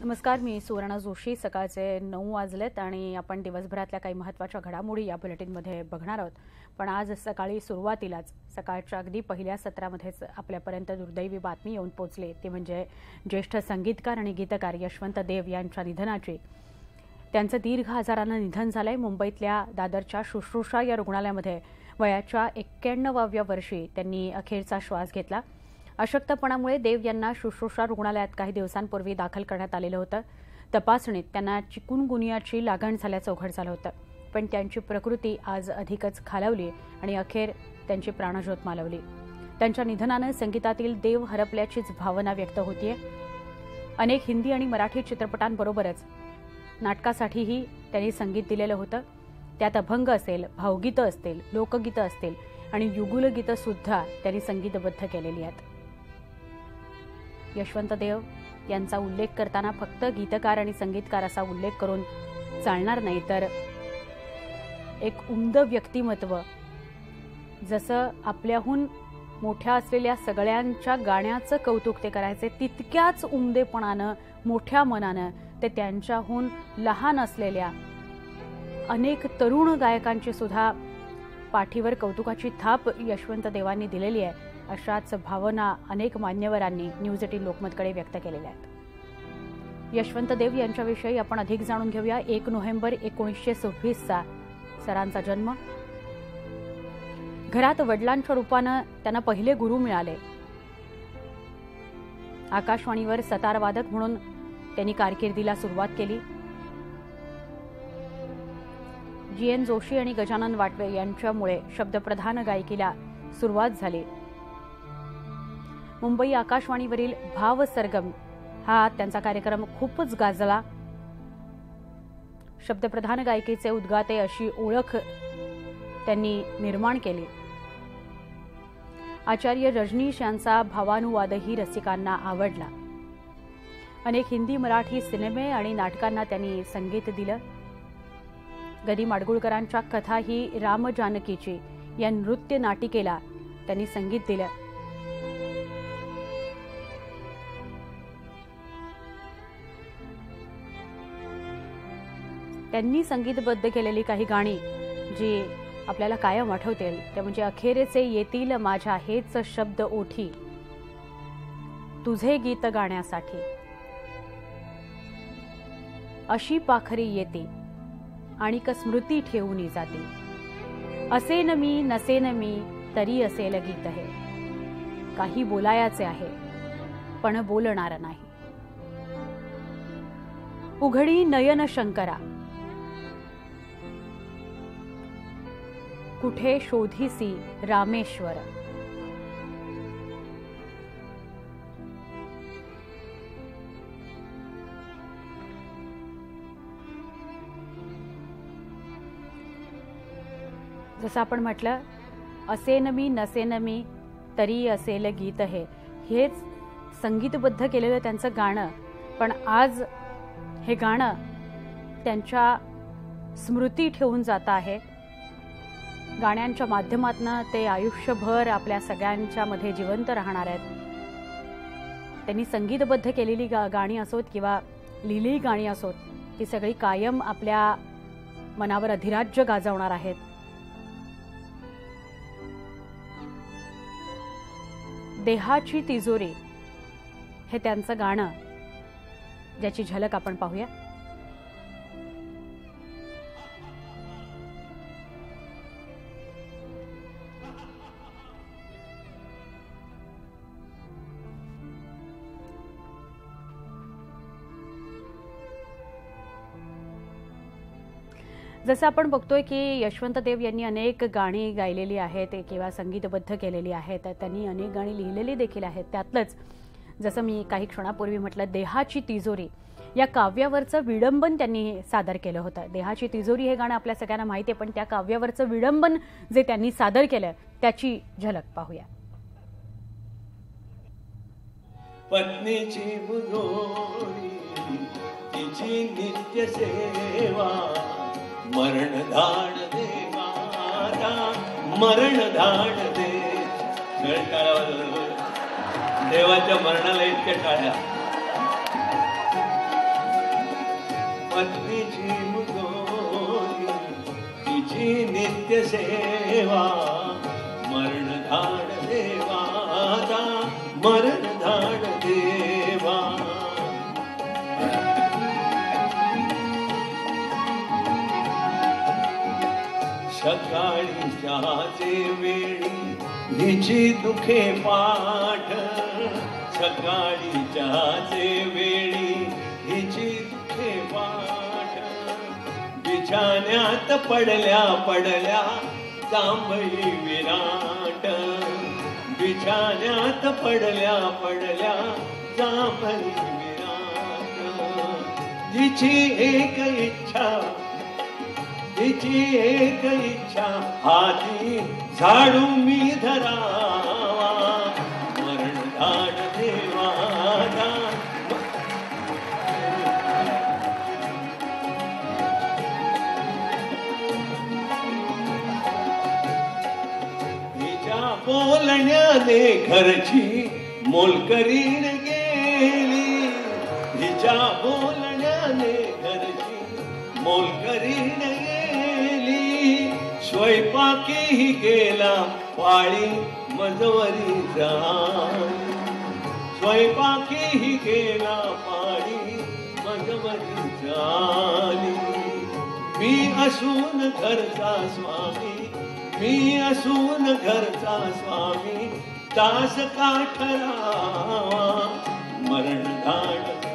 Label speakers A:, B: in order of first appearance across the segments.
A: नमस्कार मी सुवर्णा जोशी. सकाळचे नऊ वाजलेत आणि आपण दिवसभरातल्या काही महत्त्वाच्या घडामोडी या बुलेटिनमध्ये बघणार आहोत. पण आज सकाळी सुरुवातीलाच सकाळच्या अगदी पहिल्या सत्रामध्येच आपल्यापर्यंत दुर्दैवी बातमी येऊन पोचली ती म्हणजे ज्येष्ठ संगीतकार आणि गीतकार यशवंत देव यांच्या निधनाची. त्यांचं दीर्घ आजारानं निधन झालंय. मुंबईतल्या दादरच्या शुश्रूषा या रुग्णालयामध्ये वयाच्या एक्क्याण्णवाव्या वर्षी त्यांनी अखेरचा श्वास घेतला. अशक्तपणामुळे देव यांना शुश्रूषा रुग्णालयात काही दिवसांपूर्वी दाखल करण्यात आलेलं होतं. तपासणीत त्यांना चिकुनगुनियाची लागण झाल्याचं उघड झालं होतं. पण त्यांची प्रकृती आज अधिकच खालावली आणि अखेर त्यांची प्राणज्योत मालवली. त्यांच्या निधनानं संगीतातील देव हरपल्याचीच भावना व्यक्त होतीये. अनेक हिंदी आणि मराठी चित्रपटांबरोबरच नाटकासाठीही त्यांनी संगीत दिलेलं होतं. त्यात अभंग असेल भावगीतं असतील लोकगीतं असतील आणि युगुलगीतं सुद्धा त्यांनी संगीतबद्ध केलेली आहेत. यशवंत देव यांचा उल्लेख करताना फक्त गीतकार आणि संगीतकार असा उल्लेख करून चालणार नाही तर एक उमद व्यक्तिमत्व जसं आपल्याहून मोठ्या असलेल्या सगळ्यांच्या गाण्याचं कौतुक ते करायचे तितक्याच उमदेपणानं मोठ्या मनानं ते त्यांच्याहून लहान असलेल्या अनेक तरुण गायकांची सुद्धा पाठीवर कौतुकाची थाप यशवंत देवांनी दिलेली आहे. अशाच भावना अनेक मान्यवरांनी न्यूज एटीन लोकमतकडे व्यक्त केलेल्या आहेत. यशवंत देव यांच्याविषयी आपण अधिक जाणून घेऊया. एक नोव्हेंबर एकोणीसशे सव्वीसचा सरांचा जन्म. घरात वडिलांच्या रूपानं त्यांना पहिले गुरु मिळाले. आकाशवाणीवर सतारवादक म्हणून त्यांनी कारकिर्दीला सुरुवात केली. जी एन जोशी आणि गजानन वाटवे यांच्यामुळे शब्दप्रधान गायकीला सुरुवात झाली. मुंबई आकाशवाणीवरील भाव सरगम. हा त्यांचा कार्यक्रम खूपच गाजला. शब्दप्रधान गायकीचे उद्गाते अशी ओळख त्यांनी निर्माण केली. आचार्य रजनीश यांचा भावानुवादही रसिकांना आवडला. अनेक हिंदी मराठी सिनेमे आणि नाटकांना त्यांनी संगीत दिलं. गदी माडगुळकरांच्या कथा ही राम जानकीची या नृत्य नाटिकेला त्यांनी संगीत दिलं. त्यांनी संगीतबद्ध केलेली काही गाणी जी आपल्याला कायम आठवतील. ते म्हणजे अखेरेचे येतील माझ्या हेच शब्द ओठी. तुझे गीत गाण्यासाठी. अशी पाखरी येते आणि क स्मृती ठेवून जाते. असेन मी नसेन मी तरी असेल गीत हे. काही बोलायाचे आहे पण बोलणार नाही. उघडी नयन शंकरा. कुठे शोधिसी रामेश्वर? जसं आपण म्हटलं असेन मी नसेन मी तरी असेल गीत हे. हेच संगीतबद्ध केलेलं त्यांचं गाणं. पण आज हे गाणं त्यांच्या स्मृती ठेवून जात आहे. गाण्यांच्या माध्यमातून ते आयुष्यभर आपल्या सगळ्यांच्या मध्ये जिवंत राहणार आहेत. त्यांनी संगीतबद्ध केलेली गा गाणी असोत किंवा लिहिलेली गाणी असोत ती सगळी कायम आपल्या मनावर अधिराज्य गाजवणार आहेत. देहाची तिजोरी हे त्यांचं गाणं ज्याची झलक आपण पाहूया. जसं आपण बघतोय की यशवंत देव यांनी अनेक गाणी गायलेली आहेत किंवा संगीतबद्ध केलेली आहेत त्यांनी अनेक गाणी लिहिलेली देखील आहेत. त्यातलंच जसं मी काही क्षणापूर्वी म्हटलं देहाची तिजोरी. या काव्यावरचं विडंबन त्यांनी सादर केलं होतं. देहाची तिजोरी हे गाणं आपल्या सगळ्यांना माहिती आहे पण त्या काव्यावरचं विडंबन जे त्यांनी सादर केलं त्याची झलक पाहूया.
B: पत्नीची तिची नित्य सेवा मरण मरणधाड दे माता मरण मरणधाड दे देवाच्या मरणाला इतक्या टाळ्या. पत्नीची मुजोरी तिची नित्य सेवा मरण मरणधाड देवाचा मरण सकाळी चहाचे वेळी हिची दुखे पाठ. सकाळी चहाचे वेळी हिची दुखे पाठ. बिछाण्यात पडल्या पडल्या जांभळी विराट. बिछाण्यात पडल्या पडल्या जांभई विराट. हिची एक इच्छा तिची एक इच्छा आधी झाडू मी धरावा. मरण धाड तिच्या बोलण्याने घरची मोलकरीण गेली. तिच्या बोलण्याने घरची मोलकरीण गेली स्वयंपाकीही गेला पाळी मजवरी स्वयंपाकीही गेला पाळी मजवरी जाली मी असून घरचा स्वामी मी असून घरचा स्वामी तास का ठरावा? मरण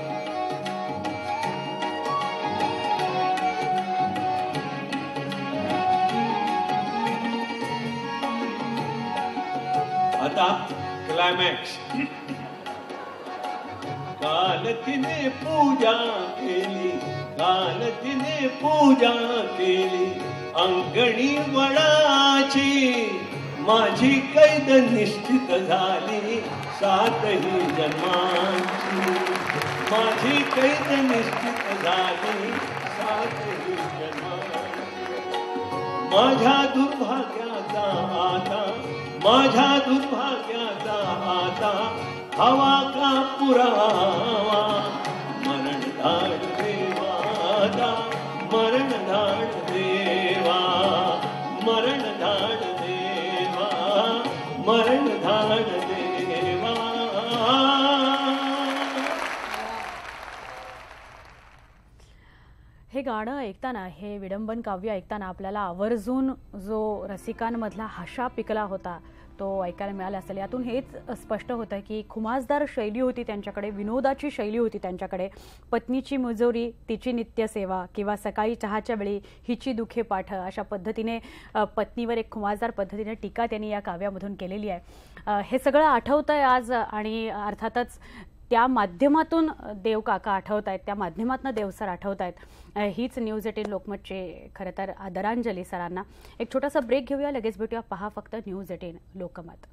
B: धाड आता क्लायमॅक्स काल तिने पूजा केली काल तिने पूजा केली. अंगणी वडाची माझी कैद निश्चित झाली. सातही जन्मांची माझी कैद निश्चित झाली. सातही जन्मांची. माझ्या दुर्भाग्याचा माझ्या दुर्भाग्याचा आता हवा का पुरावा? मरण देवाचा मरण धाड देवा. मरण धाड देवा मरण धाड देवा
A: गाणं ऐकताना हे विडंबन काव्य ऐकताना आपल्याला आवर्जून जो रसिकांमधला हशा पिकला होता तो ऐकायला मिळाला असेल. यातून हेच स्पष्ट होतं की खुमासदार शैली होती त्यांच्याकडे विनोदाची शैली होती त्यांच्याकडे. पत्नीची मुजोरी तिची नित्यसेवा किंवा सकाळी चहाच्या वेळी हिची दुखे पाठ अशा पद्धतीने पत्नीवर एक खुमासदार पद्धतीने टीका त्यांनी या काव्यामधून केलेली आहे. हे सगळं आठवतं आहे आज आणि अर्थातच त्या माध्यमातून देव काका आठवत आहेत त्या माध्यमातून देव सर आठवत आहेत हीच न्यूज एटीन लोकमतचे खरं तर आदरांजली सरांना. एक छोटासा ब्रेक घेऊया लगेच भेटूया. पहा फक्त न्यूज एटीन लोकमत.